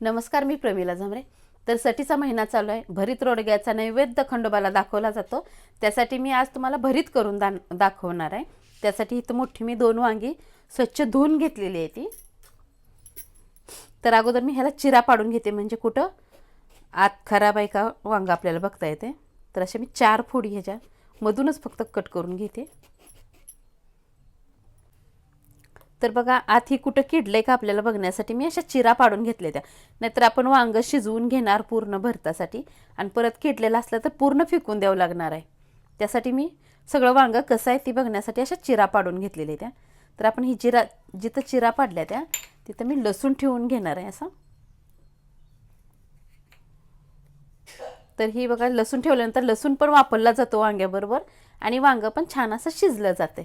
नमस्कार मी प्रमिला झामरे तर सटीचा महिना चालू आहे. भरीत रोडग्याचा नैवेद्य खंडोबाला दाखवला जातो. त्यासाठी मी आज तुम्हाला भरीत करून दान दाखवणार आहे. त्यासाठी इथं मोठी मी दोन वांगी स्वच्छ धुवून घेतलेली आहे ती. तर अगोदर मी ह्याला चिरा पाडून घेते. म्हणजे कुठं? आत खराब आहे का? वांगा आपल्याला बघता येते. तर अशा मी चार फोडी ह्याच्या मधूनच फक्त कट करून घेते. तर बघा आत ही कुठं किडलंय का आपल्याला बघण्यासाठी? मी अशा चिरा पाडून घेतल्या त्या. नाहीतर आपण वांगं शिजवून घेणार पूर्ण भरतासाठी. आणि परत किडलेलं असलं तर पूर्ण फिकून द्यावं लागणार आहे. त्यासाठी मी सगळं वांगं कसं आहे ती बघण्यासाठी अशा चिरा पाडून घेतलेल्या त्या. तर आपण ही चिरा जिथं चिरा पाडल्या त्या तिथं मी लसूण ठेवून घेणार आहे असं. तर ही बघा लसूण ठेवल्यानंतर लसूण पण वापरला जातो वांग्याबरोबर. आणि वांगं पण छान असं शिजलं जाते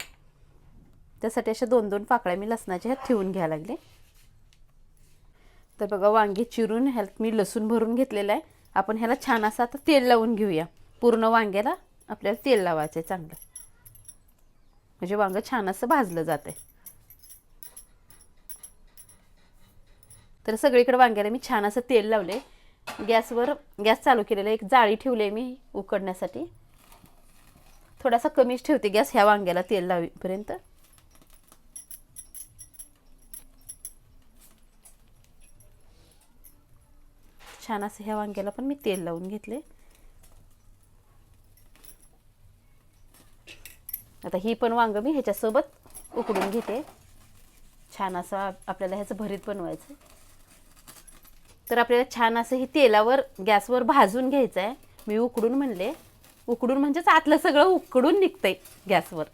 त्यासाठी अशा दोन दोन पाकळ्या मी लसणाच्या ह्यात ठेवून घ्यायला लागले. तर बघा वांगे चिरून ह्यात मी लसूण भरून घेतलेलं आहे. आपण ह्याला छान असं आता तेल लावून घेऊया. पूर्ण वांग्याला आपल्याला तेल लावायचं आहे चांगलं. म्हणजे वांगं छान असं भाजलं जातं तर सगळीकडे वांग्याला मी छान असं तेल लावले गॅसवर गॅस चालू केलेला एक जाळी ठेवली मी उकडण्यासाठी. थोडासा कमीच ठेवते गॅस ह्या वांग्याला तेल लावीपर्यंत. छान असं ह्या वांग्याला पण मी तेल लावून घेतले. आता ही पण वांग मी ह्याच्यासोबत उकडून घेते. छान असं आपल्याला ह्याचं भरीत बनवायचं तर आपल्याला छान असं हे तेलावर गॅसवर भाजून घ्यायचं आहे मी उकडून म्हणले उकडून म्हणजेच आतलं सगळं उकडून निघतंय गॅसवर.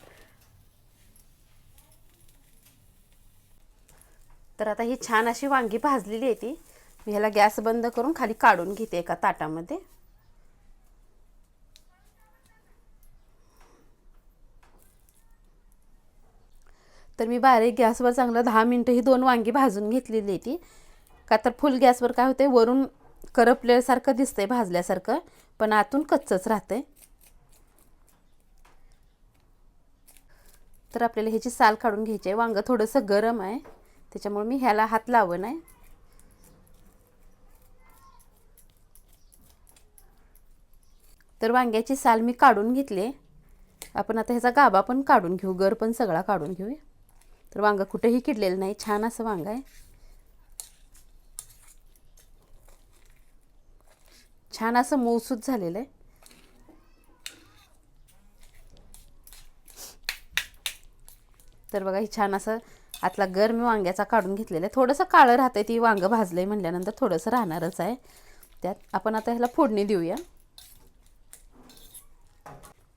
तर आता ही छान अशी वांगी भाजलेली आहे ती. ह्याला गॅस बंद करून खाली काढून घेते एका ताटामध्ये. तर मी बारीक गॅसवर चांगलं दहा मिनटं ही दोन वांगी भाजून घेतलेली आहे ती. का तर फुल गॅसवर काय होते वरून करपल्यासारखं दिसतंय भाजल्यासारखं पण आतून कच्चच राहतंय. तर आपल्याला ह्याची साल काढून घ्यायची आहे. वांगं थोडंसं गरम आहे त्याच्यामुळे मी ह्याला हात लावं नाही तर वांग्याची साल मी काढून घेतली. आपण आता ह्याचा गाभा पण काढून घेऊ गर पण सगळा काढून घेऊया. तर वांगं कुठेही किडलेलं नाही छान असं वांग आहे. छान असं मऊसूत झालेलं आहे. तर बघा ही छान असं आतला गर मी वांग्याचा काढून घेतलेला आहे. थोडंसं काळं राहतंय ती वांगं भाजलंय म्हणल्यानंतर थोडंसं राहणारच आहे. त्यात आपण आता ह्याला फोडणी देऊया.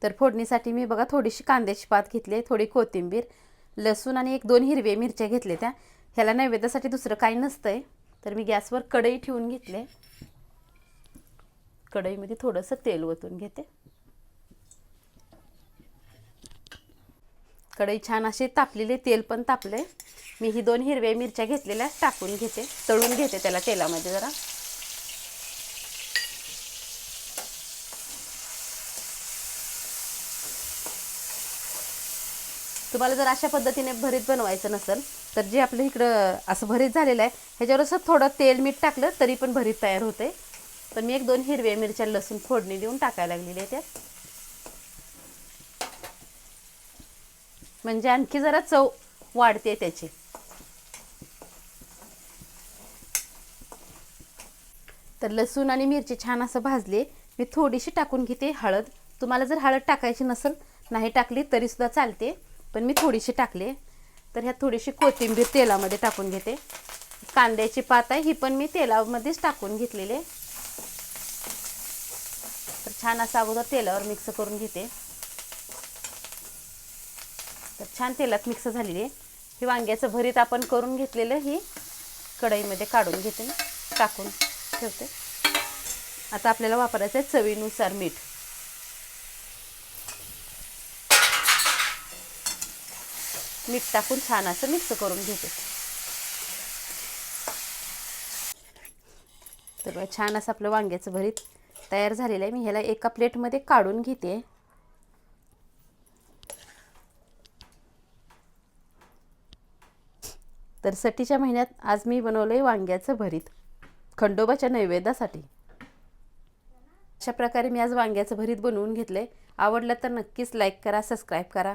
तर फोडणीसाठी मी बघा थोडीशी कांद्याची पात घेतली थोडी कोथिंबीर लसूण आणि एक दोन हिरव्या मिरच्या घेतल्या त्या. ह्याला नैवेद्यासाठी दुसरं काही नसतंय. तर मी गॅसवर कढई ठेवून घेतले कढईमध्ये थोडंसं तेल ओतून घेते. कढई छान असे तापलेले तेल पण तापले मी ही दोन हिरव्या मिरच्या घेतलेल्या टाकून घेते तळून घेते त्याला तेलामध्ये जरा. तुम्हाला जर अशा पद्धतीने भरीत बनवायचं नसेल तर जे आपलं इकडं असं भरीत झालेलं आहे ह्याच्यावर असं थोडं तेल मीठ टाकलं तरी पण भरीत तयार होते. तर मी एक दोन हिरव्या मिरच्या लसूण फोडणी देऊन टाकायला लागलेली आहे त्यात. म्हणजे आणखी जरा चव वाढते त्याची. तर लसूण आणि मिरची छान असं भाजले मी थोडीशी टाकून घेते हळद. तुम्हाला जर हळद टाकायची नसेल नाही टाकली तरीसुद्धा चालते. पण मी थोडीशी टाकले. तर ह्यात थोडीशी कोथिंबीर तेलामध्ये टाकून घेते. कांद्याची पात आहे ही पण मी तेलामध्येच टाकून घेतलेली तर छान असं अगोदर तेलावर मिक्स करून घेते. तर छान तेलात मिक्स झालेली आहे. ही वांग्याचं भरीत आपण करून घेतलेलं ही कढईमध्ये काढून घेते. टाकून ठेवते. आता आपल्याला वापरायचं आहे चवीनुसार मीठ. मीठ टाकून छान असं मिक्स करून घेते. तर छान असं आपलं वांग्याचं भरीत तयार झालेलं आहे. मी ह्याला एका प्लेटमध्ये काढून घेते. तर सटीच्या महिन्यात आज मी बनवलं आहे वांग्याचं भरीत खंडोबाच्या नैवेद्यासाठी. अशा प्रकारे मी आज वांग्याचं भरीत बनवून घेतलं आहे आवडलं तर नक्कीच लाईक करा सबस्क्राईब करा.